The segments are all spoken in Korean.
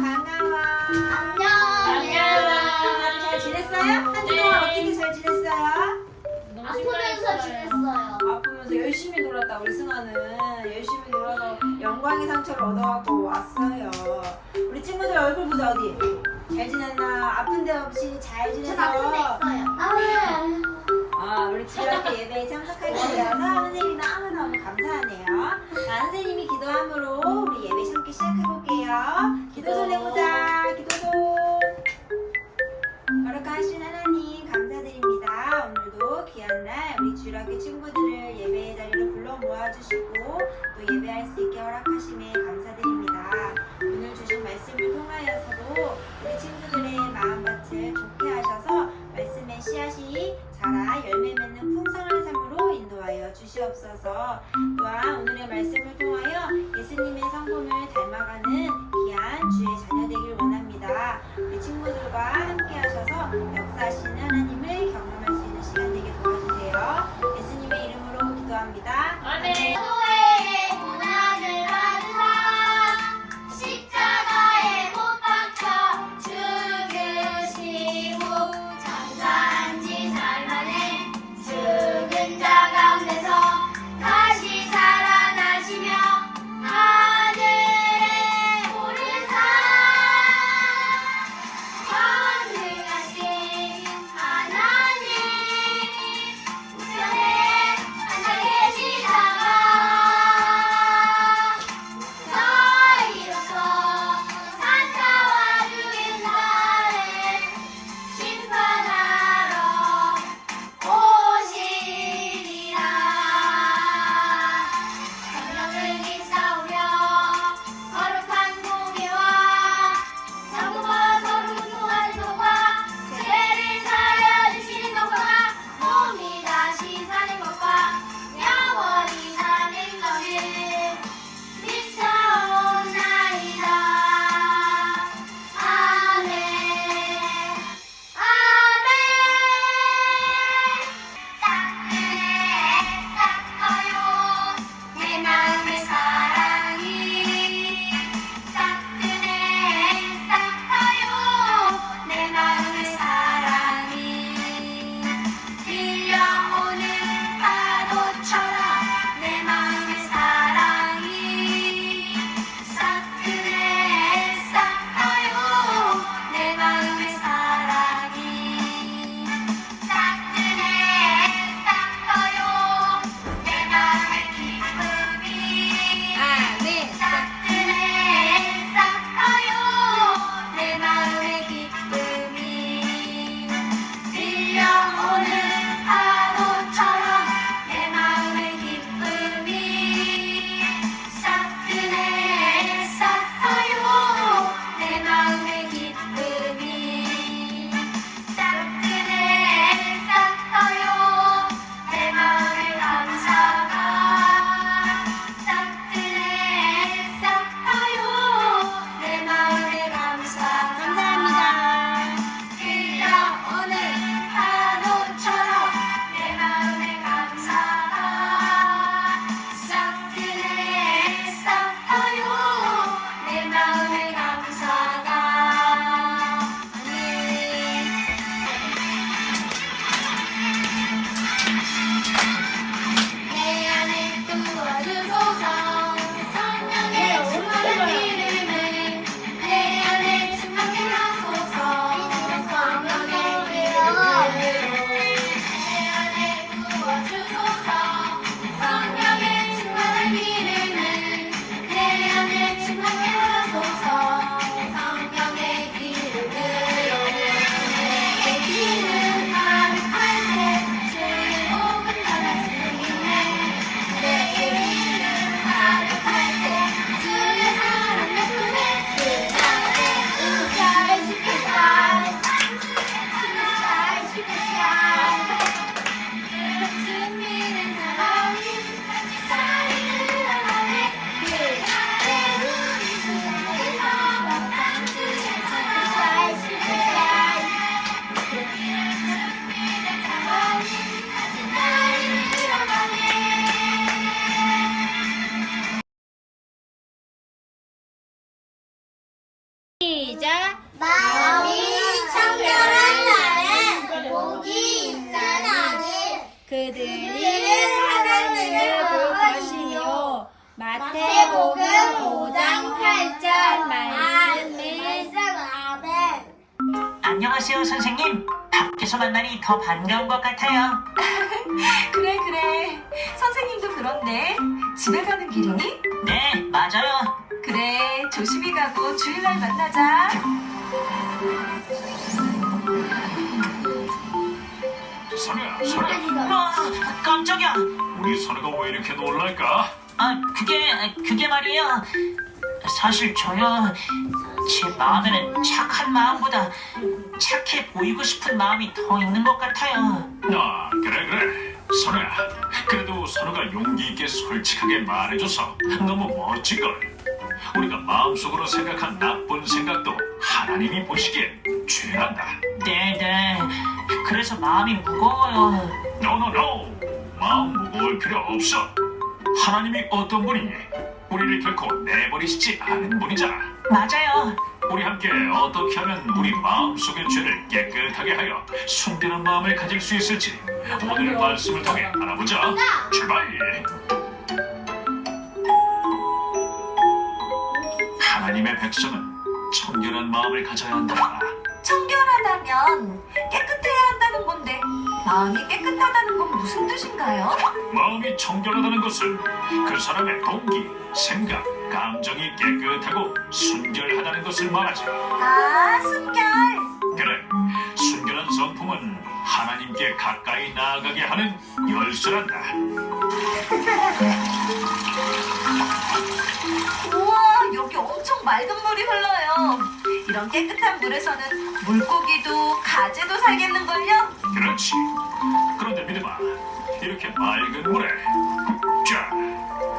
반가워. 안녕. 다들 잘 지냈어요? 한주 동안 어떻게 잘 지냈어요? 아프면서 지냈어요. 아프면서 열심히 놀았다 우리 승아는 열심히 놀아서 영광의 상처를 얻어갖고 왔어요. 우리 친구들 얼굴 보자 어디? 잘 지냈나? 아픈 데 없이 잘 지내서. 전 아픈 데 있어요. 아, 아, 우리 주일학교 예배에 참석하게 되어서 선생님이 너무너무 감사하네요. 자, 선생님이 기도함으로 우리 예배 함께 시작해볼게요. 기도손 해보자. 기도손. 거룩하신 하나님 감사드립니다. 오늘도 귀한 날 우리 주일학교 친구들을 예배의 자리로 불러 모아주시고 또 예배할 수 있게 허락하심에 주시옵소서. 또한 오늘의 말씀을 통하여 예수님의 성품을 닮아가는 귀한 주의 자녀 되길 원합니다. 우리 친구들과 함께 하셔서 역사하시는 하나님을 경험할 수 있는 시간 되게 도와주세요. 예수님의 이름으로 기도합니다. 시작. 마음이 청결한 자는 복이 있으나니 그들이 하나님을 볼 것이요. 마태복음 마태복음 5장 8절 말씀에 말씀에 아멘 안녕하세요, 선생님. 밖에서 만나니 더 반가운 것 같아요. 그래 그래 선생님도 그렇네 집에 가는 길이니? 네, 맞아요. 그래 조심히 가고 주일날 만나자 선우야, 선우야, 와, 깜짝이야. 우리 선우가 왜 이렇게 놀랄까? 아, 그게, 그게 말이에요. 사실 저요, 제 마음에는 착한 마음보다 착해 보이고 싶은 마음이 더 있는 것 같아요. 아, 그래 그래. 선우야, 그래도 선우가 용기 있게 솔직하게 말해줘서 너무 멋진걸. 우리가 마음속으로 생각한 나쁜 생각도 하나님이 보시기엔 죄란다. 네네. 그래서 마음이 무거워요. 노노노, 마음 무거울 필요 없어. 하나님이 어떤 분이니? 우리를 결코 내버리시지 않은 분이잖아. 맞아요. 우리 함께 어떻게 하면 우리 마음속의 죄를 깨끗하게 하여 순결한 마음을 가질 수 있을지 오늘 말씀을 통해 알아보자. 출발! 하나님의 백성은 청결한 마음을 가져야 한다. 청결하다면 깨끗해야 한다는 건데 마음이 깨끗하다는 건 무슨 뜻인가요? 마음이 청결하다는 것은 그 사람의 동기, 생각, 감정이 깨끗하고 순결하다는 것을 말하지. 아 순결 그래, 순결한 성품은 하나님께 가까이 나아가게 하는 열쇠란다. 우와 맑은 물이 흘러요 이런 깨끗한 물에서는 물고기도 가재도 살겠는걸요? 그렇지. 그런데 믿어봐. 이렇게 맑은 물에 자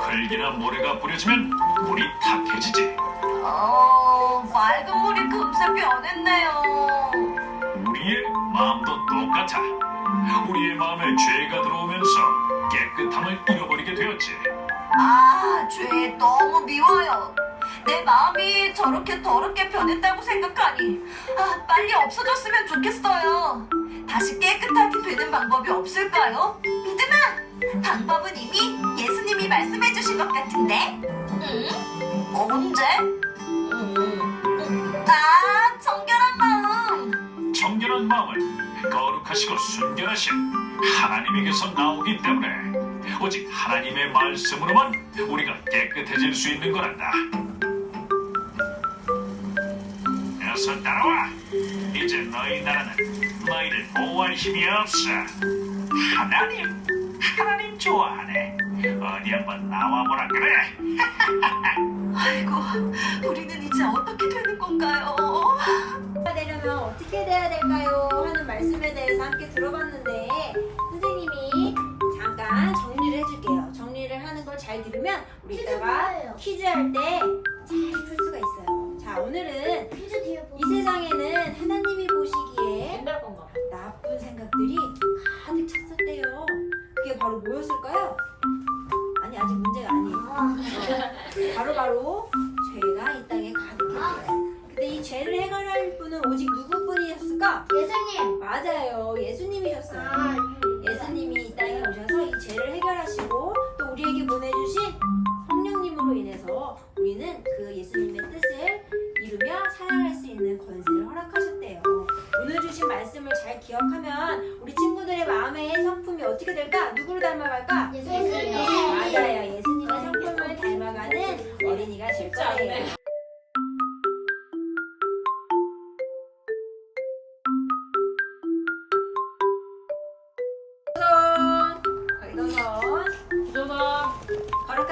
흙이나 모래가 뿌려지면 물이 탁해지지. 어 맑은 물이 금세 변했네요 우리의 마음도 똑같아. 우리의 마음에 죄가 들어오면서 깨끗함을 잃어버리게 되었지. 아, 죄 너무 미워요. 내 마음이 저렇게 더럽게 변했다고 생각하니 아, 빨리 없어졌으면 좋겠어요. 다시 깨끗하게 되는 방법이 없을까요? 믿음아, 방법은 이미 예수님이 말씀해 주신 것 같은데. 응? 언제? 아, 청결한 마음. 청결한 마음은 거룩하시고 순결하신 하나님에게서 나오기 때문에 오직 하나님의 말씀으로만 우리가 깨끗해질 수 있는 거란다. 어서 따라와. 이제 너희 나라는 너희를 보호할 힘이 없어. 하나님, 하나님 좋아하네. 어디 한번 나와보라 그래. 아이고, 우리는 이제 어떻게 되는 건가요? 되려면 어떻게 돼야 될까요? 하는 말씀에 대해서 함께 들어봤는데 선생님이 잠깐 정리를 해줄게요. 정리를 하는 걸 잘 들으면 우리 이따가? 퀴즈 할 때 잘 풀 수가 있어요. 자 오늘은 죄를 해결할 분은 오직 누구뿐이었을까? 예수님 맞아요. 예수님이셨어요. 아 예수님이 이 땅에 오셔서 이 죄를 해결하시고 또 우리에게 보내주신 성령님으로 인해서 우리는 그 예수님의 뜻을 이루며 살아갈 수 있는 권세를 허락하셨대요. 오늘 주신 말씀을 잘 기억하면 우리 친구들의 마음의 성품이 어떻게 될까? 누구를 닮아갈까? 예수님 맞아요. 예수님의 성품을 닮아가는 어린이가 될 거예요.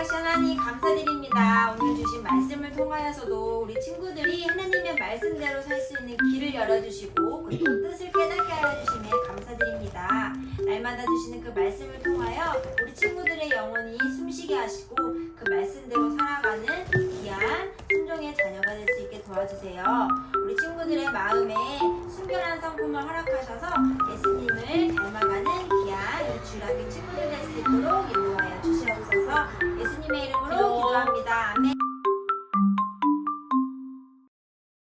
거룩하신 하나님 감사드립니다. 오늘 주신 말씀을 통하여서도 우리 친구들이 하나님의 말씀대로 살 수 있는 길을 열어주시고 그리고 뜻을 깨닫게 하여 주심에 감사드립니다. 날마다 주시는 그 말씀을 통하여 우리 친구들의 영혼이 숨쉬게 하시고 그 말씀대로 살아가는 귀한 순종의 자녀가 될 수 있게 도와주세요. 우리 친구들의 마음에 순결한 성품을 허락하셔서 예수님을 닮아가는 귀한 이 주일학교 친구들 될 수 있도록